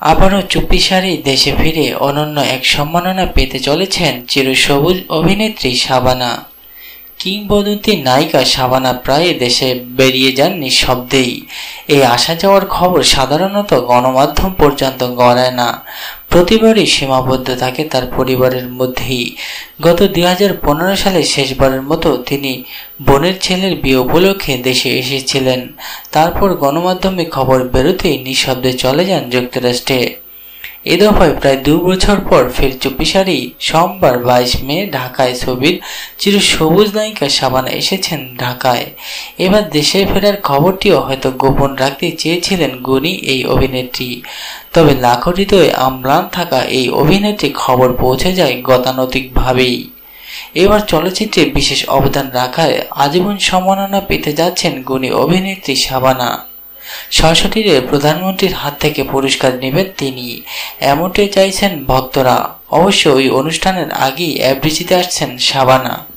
আবারও চুপি সারি দেশে ফিরে অনন্য এক সম্মাননা পেতে চলেছেন চিরসবুজ অভিনেত্রী শাবানা। কিংবদন্তি নায়িকা শাবানা প্রায় দেশে বেরিয়ে যান নিঃশব্দেই এই আসা যাওয়ার খবর সাধারণত গণমাধ্যম পর্যন্ত গড়ায় না। প্রতিবারই সীমাবদ্ধ থাকে তার পরিবারের মধ্যেই। গত দু হাজার পনেরো সালে শেষবারের মতো তিনি বোনের ছেলের বিয়ে উপলক্ষে দেশে এসেছিলেন। তারপর গণমাধ্যমে খবর বেরোতেই নিঃশব্দে চলে যান যুক্তরাষ্ট্রে। এ দফায় প্রায় দু বছর পর ফের চুপিসারি সোমবার বাইশ মে ঢাকায় ছবির চির সবুজ নায়িকা সাবানা এসেছেন ঢাকায়। এবার দেশে ফেরার খবরটিও হয়তো গোপন রাখতে চেয়েছিলেন গুণী এই অভিনেত্রী। তবে লাখো হৃদয়ে আমলান থাকা এই অভিনেত্রী খবর পৌঁছে যায় গতানৈতিকভাবেই এবার চলচ্চিত্রে বিশেষ অবদান রাখায় আজীবন সম্মাননা পেতে যাচ্ছেন গুণী অভিনেত্রী শাবানা। সশরীরে প্রধানমন্ত্রীর হাত থেকে পুরস্কার নেবেন তিনি। এমনটাই চাইছেন ভক্তরা। অবশ্য ওই অনুষ্ঠানের আগেই অ্যাব্রিজিতে আসছেন শাবানা।